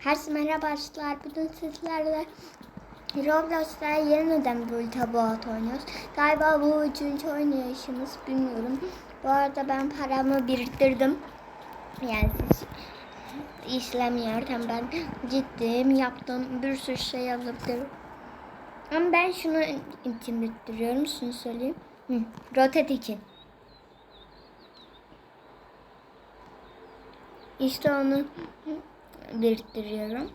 Herkese merhaba arkadaşlar. Bugün sizlerle Roblox'ta yeniden böyle tabuat oynuyoruz. Galiba bu üçüncü oynayışımız bilmiyorum. Bu arada ben paramı biriktirdim. Yani siz işlemiyorken ben gittim yaptım bir sürü şey alabilirim. Ama ben şunu için biriktiriyorum. Şunu söyleyeyim. Hı, rotet için. İşte onu biriktiriyorum.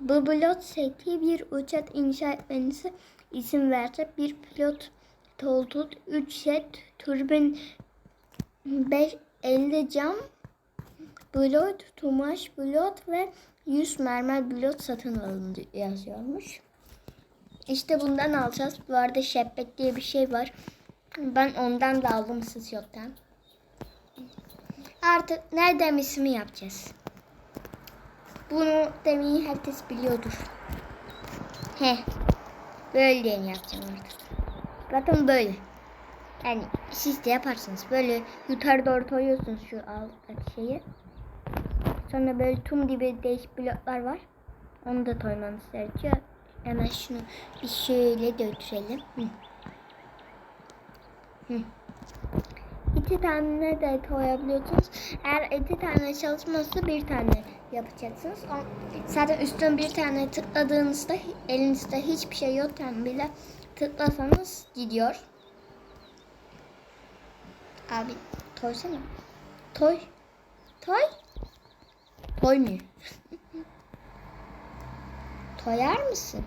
Bu pilot seti bir uçak inşa etmenize izin verecek. Bir pilot koltuk, 3 jet, türbin, 5, 50 cam, pilot, tumaş pilot ve 100 mermer pilot satın alındı yazıyormuş. İşte bundan alacağız. Bu arada şeppet diye bir şey var. Ben ondan da aldım siz. Artık nereden ismi yapacağız? Bunu demeyi herkes biliyordur. He. Böyle yapacağım artık. Bakın böyle. Yani siz de yaparsınız. Böyle yukarı doğru koyuyorsunuz şu alttaki şeyi. Sonra böyle tum gibi değişik bloklar var. Onu da koymanız gerekiyor. Hemen şunu bir şöyle götürelim. Hı. Hı. İki tane de koyabiliyorsunuz. Eğer iki tane çalışmazsa bir tane yapacaksınız. Zaten üstüne bir tane tıkladığınızda elinizde hiçbir şey yokken bile tıklasanız gidiyor. Abi toysana. Toy. Toy. Toymuyor. Toyar mısın?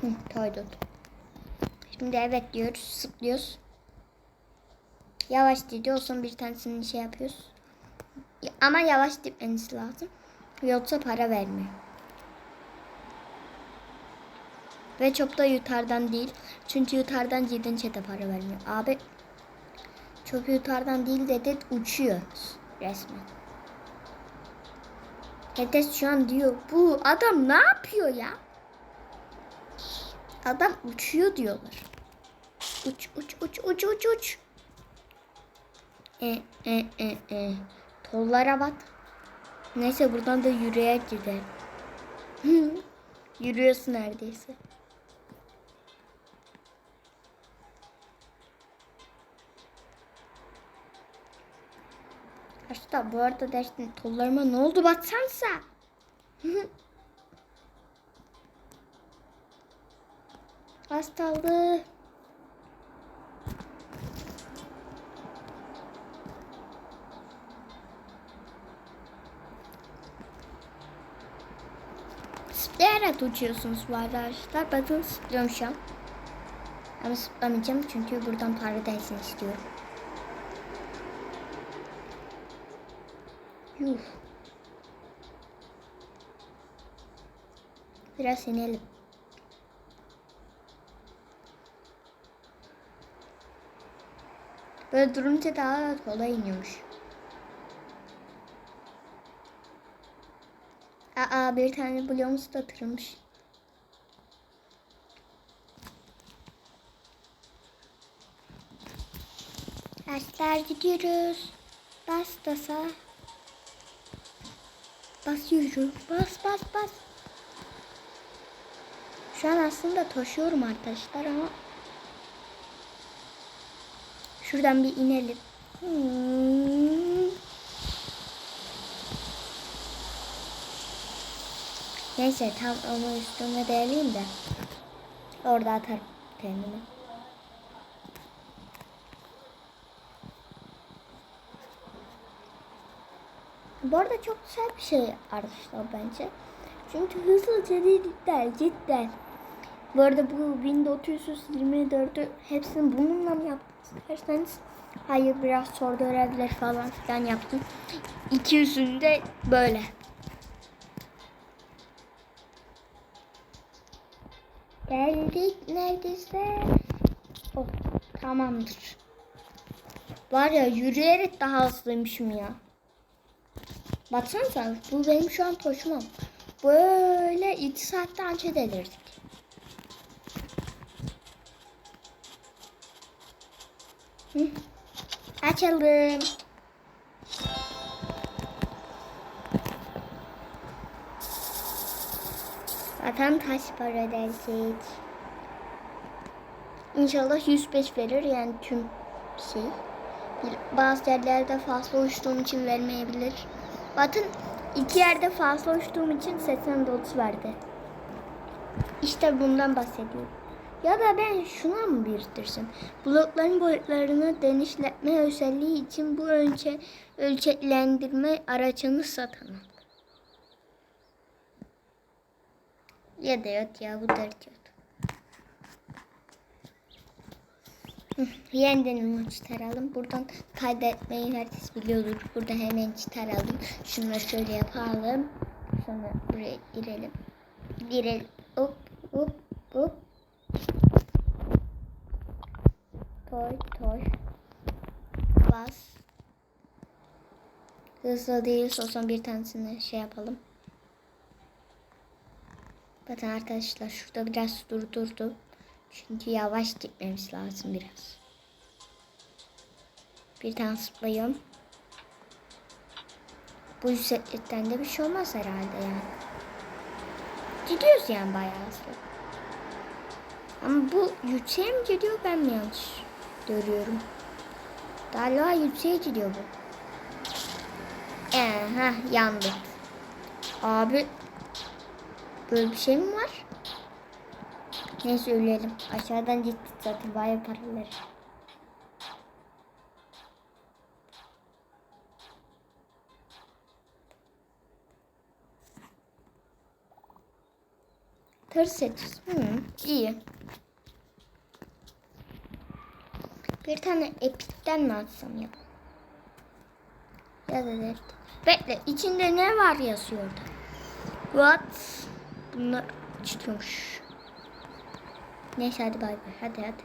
Hı, toydum. Şimdi evet diyoruz, sıplıyoruz. Yavaş gidiyorsun bir tanesini şey yapıyoruz. Ama yavaş gitmeniz lazım. Yoksa para vermiyor. Ve çok da yutardan değil. Çünkü yutardan gidince de para vermiyor. Abi çok yutardan değil dedi uçuyor resmen. Herkes şu an diyor bu adam ne yapıyor ya? Adam uçuyor diyorlar. Uç uç uç uç uç uç. E e e e. Tollara bat. Neyse buradan da yürüyerek gidelim. Yürüyorsun neredeyse. Arkadaşlar bu arada dersin tollarıma ne oldu batsansa. Az Zıplayarak uçuyorsunuz bu arkadaşlar. Bakın zıplıyorum şu an. Ama zıplamayacağım çünkü buradan para değilsin istiyorum. Yuh. Biraz inelim. Böyle durunca daha kolay iniyormuş. Aa bir tane bloğumuz da kırılmış. Dersler gidiyoruz. Bas basa. Bas yürü. Bas bas bas. Şu an aslında taşıyorum arkadaşlar ama Şuradan bir inelim. Hmm. Neyse tam onu üstüne değerleyeyim de. Orada atarım kendimi. Bu arada çok güzel bir şey arkadaşlar bence. Çünkü hızlıca cidden cidden. Bu arada bu Windows 924'ü hepsini bununla mı yaptınız derseniz hayır biraz soru görevler falan filan yaptım. İki yüzünde böyle. Geldik neredeyse. Oh, tamamdır. Var ya yürüyerek daha hızlıymışım ya. Baksanıza bu benim şu an koşmam. Böyle iki saatte anca delirdik. Hı. Açalım. Zaten taş para dersek. İnşallah 105 verir yani tüm şey. Bazı yerlerde fazla uçtuğum için vermeyebilir. Bakın iki yerde fazla uçtuğum için 89 verdi. İşte bundan bahsediyorum. Ya da ben şuna mı biriktirsin? Blokların boyutlarını genişletme özelliği için bu ölçe, ölçeklendirme aracını satalım. Ya da yok ya bu dert. Hı, Yeniden onu çıkaralım. Buradan kaydetmeyi herkes biliyordur. Burada hemen çıkaralım. Şunu şöyle yapalım. Sonra buraya girelim. Girelim. Hop hop hop. Toy toy. Bas. Hızlı değil olsan bir tanesini şey yapalım. Bakın arkadaşlar şurada biraz durdurdum. Çünkü yavaş gitmemiz lazım biraz. Bir tane zıplayayım. Bu yükseklikten de bir şey olmaz herhalde yani. Gidiyoruz yani bayağı hızlı. Ama bu yükseğe mi gidiyor ben mi yanlış görüyorum? Galiba yükseğe gidiyor bu. Ee, heh, yandı. Abi böyle bir şey mi var? Neyse ölelim. Aşağıdan gittik zaten bayağı paraları. Tır seçiz. Hı, iyi. Bir tane epikten mi atsam ya? Ya da evet. Bekle içinde ne var yazıyor orada. What? Bunlar çıkıyormuş. Neyse hadi bay bay. Hadi hadi.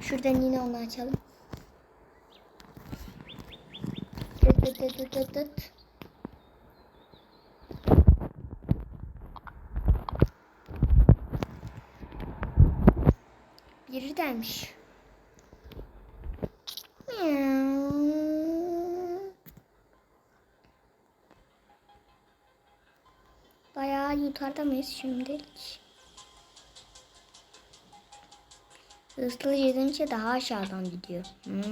Şuradan yine onu açalım. Dıt dıt dıt dıt dıt. Biri gelmiş. Mıyız şimdilik? Hızlı gidince daha aşağıdan gidiyor. Hmm.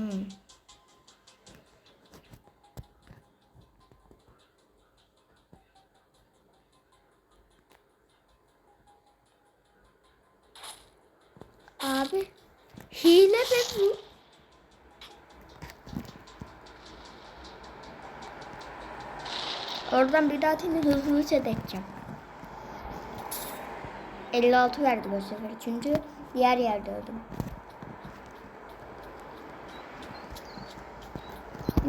Abi hile be bu. Oradan bir daha seni hızlıca dekeceğim. 56 verdi bu sefer çünkü diğer yerde öldüm.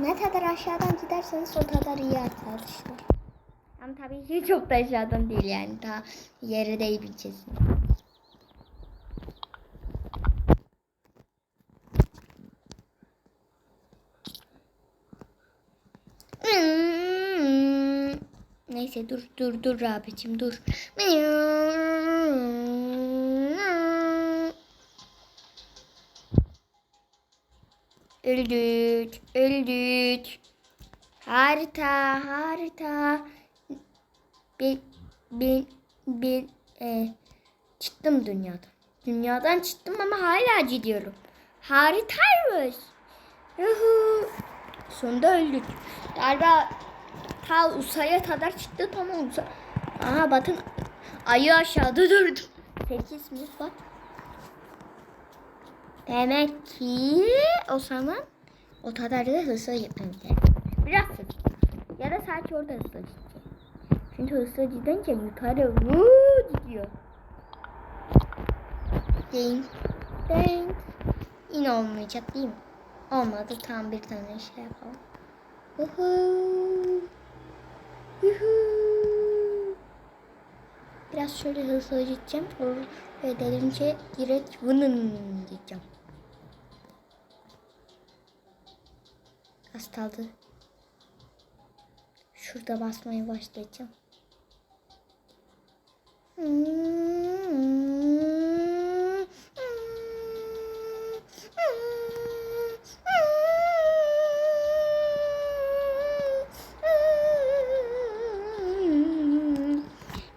Ne kadar aşağıdan giderseniz o kadar iyi arkadaşlar. Ama tabii ki çok da aşağıdan değil yani daha yere değebileceğiz. Hmm. Neyse dur dur dur abicim dur. Öldük, öldük. Harita, harita. Bir, bir, bir, e, çıktım dünyadan. Dünyadan çıktım ama hala gidiyorum. Haritaymış. Yuhu. Sonunda öldük. Galiba ta uzaya kadar çıktı ama uzay. Aha bakın ayı aşağıda durdu. 8 mi bak. Demek ki o zaman o kadar da hızlı gitmemiz. Biraz hızlı. Ya da sadece orada hızlı gidecek. Çünkü hızlı gidince yukarı vuu gidiyor. Ding. Ding. Yine olmayacak değil mi? Olmadı. Tam bir tane şey yapalım. Uhu. Yuhu. Biraz şöyle hızlı gideceğim. Ve delince direkt vının diyeceğim. kaldı. Şurada basmaya başlayacağım.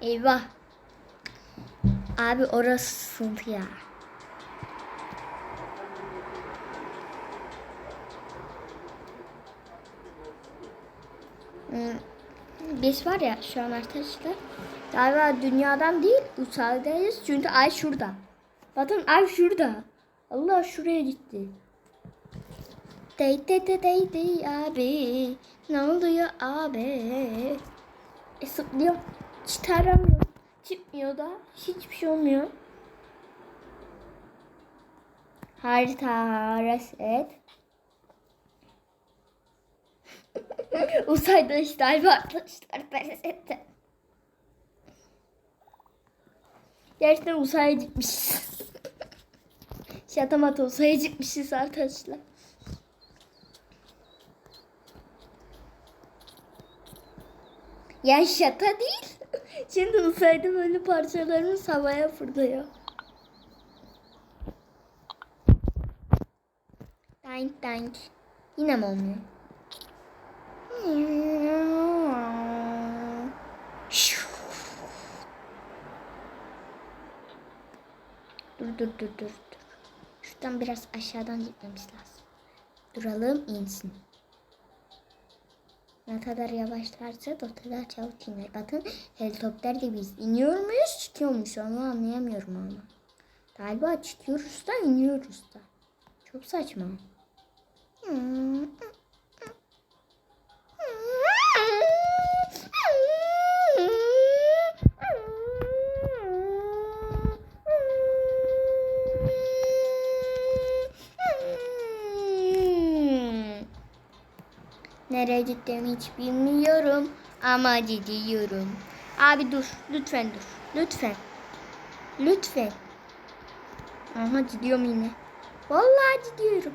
Eyvah. Abi orası sıntı ya. Biz var ya şu an arkadaşlar galiba dünyadan değil uzaydayız çünkü ay şurada. Bakın ay şurada. Allah şuraya gitti. Dey dey dey dey dey abi. Ne oluyor abi? E sıklıyorum. Çıtaramıyorum. Çıkmıyor da. Hiçbir şey olmuyor. Harita reset. Uzayda işte arkadaşlar resette. Gerçekten uzaya gitmişiz. Şatamata uzaya gitmişiz arkadaşlar. Ya şata değil. Şimdi uzayda böyle parçalarımız havaya fırlıyor. Dank dank. Yine mi olmuyor? Dur dur dur dur dur. Şuradan biraz aşağıdan gitmemiz lazım. Duralım insin. Ne kadar yavaşlarsa o kadar çabuk iner. Bakın helikopter de biz iniyor muyuz çıkıyormuş onu anlayamıyorum ama. Galiba çıkıyoruz da iniyoruz da. Çok saçma. Nereye gittiğimi hiç bilmiyorum ama gidiyorum. Abi dur, lütfen dur, lütfen. Lütfen. Aha gidiyorum yine. Vallahi gidiyorum.